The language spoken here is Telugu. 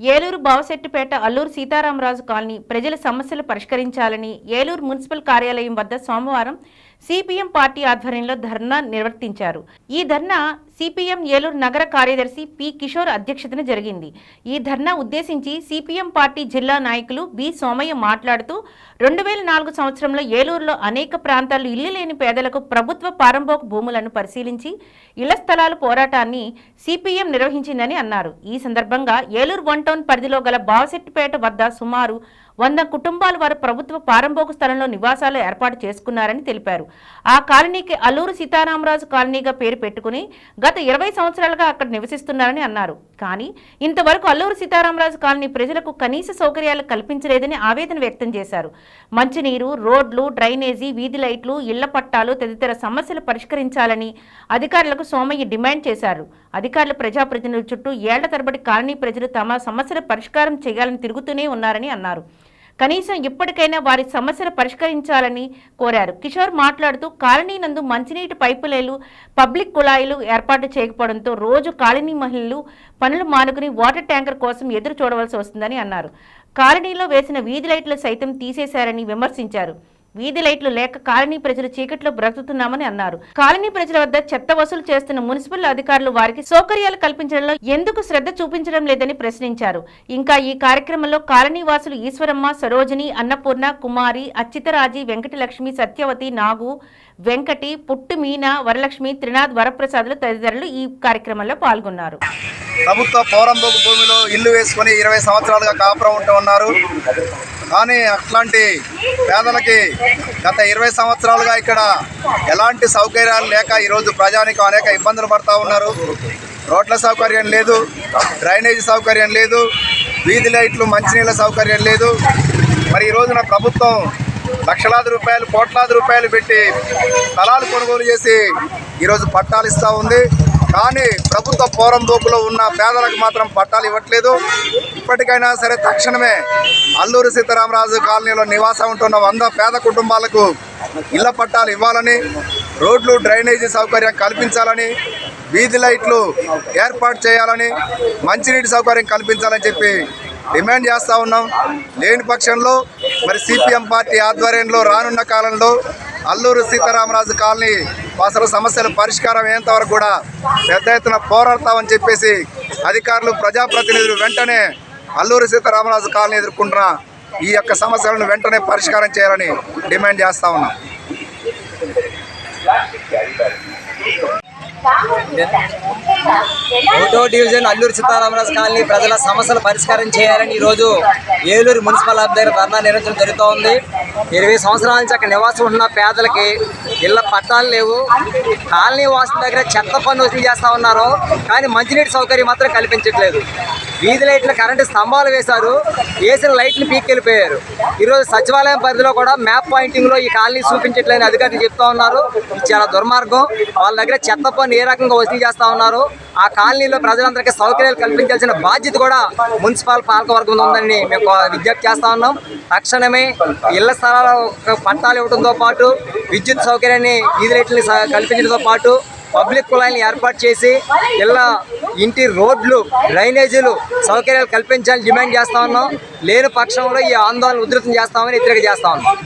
ఏలూరు బావశెట్టిపేట అల్లూరు సీతారామరాజు కాలనీ ప్రజల సమస్యలు పరిష్కరించాలని ఏలూరు మున్సిపల్ కార్యాలయం వద్ద సోమవారం సిపిఎం పార్టీ ఆధ్వర్యంలో ధర్నా నిర్వర్తించారు. ఈ ధర్నా సిపిఎం ఏలూరు నగర కార్యదర్శి పి కిషోర్ అధ్యక్షతన జరిగింది. ఈ ధర్నా ఉద్దేశించి సిపిఎం పార్టీ జిల్లా నాయకులు బి సోమయ్య మాట్లాడుతూ రెండు వేల నాలుగు సంవత్సరంలో ఏలూరులో అనేక ప్రాంతాల్లో ఇల్లు లేని పేదలకు ప్రభుత్వ పారంభోక భూములను పరిశీలించి ఇళ్ళ స్థలాల పోరాటాన్ని సిపిఎం నిర్వహించిందని అన్నారు. ఈ సందర్భంగా ఏలూరు వన్ టౌన్ పరిధిలో గల బావశెట్టిపేట వద్ద సుమారు వంద కుటుంబాల వారు ప్రభుత్వ పారంభోగ స్థలంలో నివాసాలు ఏర్పాటు చేసుకున్నారని తెలిపారు. ఆ కాలనీకి అల్లూరు సీతారామరాజు కాలనీగా పేరు పెట్టుకుని గత ఇరవై సంవత్సరాలుగా అక్కడ నివసిస్తున్నారని అన్నారు. కానీ ఇంతవరకు అల్లూరు సీతారామరాజు కాలనీ ప్రజలకు కనీస సౌకర్యాలు కల్పించలేదని ఆవేదన వ్యక్తం చేశారు. మంచినీరు రోడ్లు డ్రైనేజీ వీధి లైట్లు ఇళ్ళ పట్టాలు తదితర సమస్యలు పరిష్కరించాలని అధికారులకు సోమయ్య డిమాండ్ చేశారు. అధికారులు ప్రజాప్రతినిధుల చుట్టూ ఏళ్ళ తరబడి కాలనీ ప్రజలు తమ సమస్యల పరిష్కారం చేయాలని తిరుగుతూనే ఉన్నారని అన్నారు. కనీసం ఇప్పటికైనా వారి సమస్యలు పరిష్కరించాలని కోరారు. కిషోర్ మాట్లాడుతూ కాలనీ నందు మంచినీటి పైపులేలు పబ్లిక్ కుళాయిలు ఏర్పాటు చేయకపోవడంతో రోజు కాలనీ మహిళలు పనులు మానుకుని వాటర్ ట్యాంకర్ కోసం ఎదురు చూడవలసి వస్తుందని అన్నారు. కాలనీలో వేసిన వీధి లైట్లు సైతం తీసేశారని విమర్శించారు. వీధి లైట్లు లేక కాలనీ ప్రజలు చీకట్లో బ్రతుకుతున్నామని అన్నారు. కాలనీ ప్రజల వద్ద చెత్త వసూలు చేస్తున్న మున్సిపల్ అధికారులు వారికి సౌకర్యాలు కల్పించడంలో ఎందుకు శ్రద్ధ చూపించడం లేదని ప్రశ్నించారు. ఇంకా ఈ కార్యక్రమంలో కాలనీ వాసులు ఈశ్వరమ్మ సరోజిని అన్నపూర్ణ కుమారి అచ్యుతరాజి వెంకటలక్ష్మి సత్యవతి నాగు వెంకటి పుట్టు మీనా వరలక్ష్మి త్రినాథ్ వరప్రసాదులు తదితరులు ఈ కార్యక్రమంలో పాల్గొన్నారు. ప్రభుత్వ పౌరంభోగ భూమిలో ఇల్లు వేసుకుని ఇరవై సంవత్సరాలుగా కాపురం ఉంటూ ఉన్నారు. కానీ అట్లాంటి పేదలకి గత ఇరవై సంవత్సరాలుగా ఇక్కడ ఎలాంటి సౌకర్యాలు లేక ఈరోజు ప్రజానికి అనేక ఇబ్బందులు పడుతూ ఉన్నారు. రోడ్ల సౌకర్యం లేదు డ్రైనేజీ సౌకర్యం లేదు వీధి లైట్లు మంచినీళ్ళ సౌకర్యం లేదు. మరి ఈ రోజున ప్రభుత్వం లక్షలాది రూపాయలు కోట్లాది రూపాయలు పెట్టి స్థలాలు కొనుగోలు చేసి ఈరోజు పట్టాలు ఇస్తూ ఉంది. కానీ ప్రభుత్వ పోరం దోపులో ఉన్న పేదలకు మాత్రం పట్టాలు ఇవ్వట్లేదు. ఇప్పటికైనా సరే తక్షణమే అల్లూరి సీతారామరాజు కాలనీలో నివాసం ఉంటున్న వంద పేద కుటుంబాలకు ఇళ్ళ పట్టాలు ఇవ్వాలని రోడ్లు డ్రైనేజీ సౌకర్యం కల్పించాలని వీధి లైట్లు ఏర్పాటు చేయాలని మంచినీటి సౌకర్యం కల్పించాలని చెప్పి డిమాండ్ చేస్తూ ఉన్నాం. లేని పక్షంలో మరి సిపిఎం పార్టీ ఆధ్వర్యంలో రానున్న కాలంలో అల్లూరు సీతారామరాజు కాలనీ అసలు సమస్యల పరిష్కారం అయ్యేంత వరకు కూడా పెద్ద ఎత్తున పోరాడతామని చెప్పేసి అధికారులు ప్రజాప్రతినిధులు వెంటనే అల్లూరు సీతారామరాజు కాలనీ ఎదుర్కొంటున్న ఈ యొక్క సమస్యలను వెంటనే పరిష్కారం చేయాలని డిమాండ్ చేస్తా ఉన్నాం. ఒకటో డివిజన్ అల్లూరు సీతారామరాజు కాలనీ ప్రజల సమస్యలు పరిష్కారం చేయాలని ఈరోజు ఏలూరు మున్సిపల్ ఆఫ్ దగ్గర ధర్నా నిర్వహించడం జరుగుతూ ఉంది ఇరవై సంవత్సరాల నుంచి అక్కడ నివాసం ఉన్న పేదలకి ఇళ్ళ పట్టాలు లేవు. కాలనీ వాసుల దగ్గర చెత్త పన్ను వసూలు చేస్తూ ఉన్నారు. కానీ మంచినీటి సౌకర్యం మాత్రం కల్పించట్లేదు. వీధి లైట్లు కరెంటు స్తంభాలు వేశారు. వేసిన లైట్లు పీక్కెళ్ళిపోయారు ఈరోజు సచివాలయం పరిధిలో కూడా మ్యాప్ పాయింటింగ్లో ఈ కాలనీ చూపించట్లేని అధికారులు చెప్తా ఉన్నారు. ఇది చాలా దుర్మార్గం. వాళ్ళ దగ్గర చెత్త పన్ను ఏ రకంగా వసూలు చేస్తూ ఉన్నారు? ఆ కాలనీలో ప్రజలందరికీ సౌకర్యాలు కల్పించాల్సిన బాధ్యత కూడా మున్సిపల్ పాలకవర్గం ఉందని మేము విజ్ఞప్తి చేస్తా ఉన్నాం. తక్షణమే ఇళ్ళ స్థలాల పట్టాలు ఇవ్వడంతో పాటు విద్యుత్ సౌకర్యం సౌకర్యాన్ని వీధి లైట్లని కల్పించడంతో పాటు పబ్లిక్ కుళాయిని ఏర్పాటు చేసి ఇలా ఇంటి రోడ్లు డ్రైనేజీలు సౌకర్యాలు కల్పించాలని డిమాండ్ చేస్తా ఉన్నాం. లేని పక్షంలో ఈ ఆందోళన ఉధృతం చేస్తామని హెచ్చరిక చేస్తా ఉన్నాం.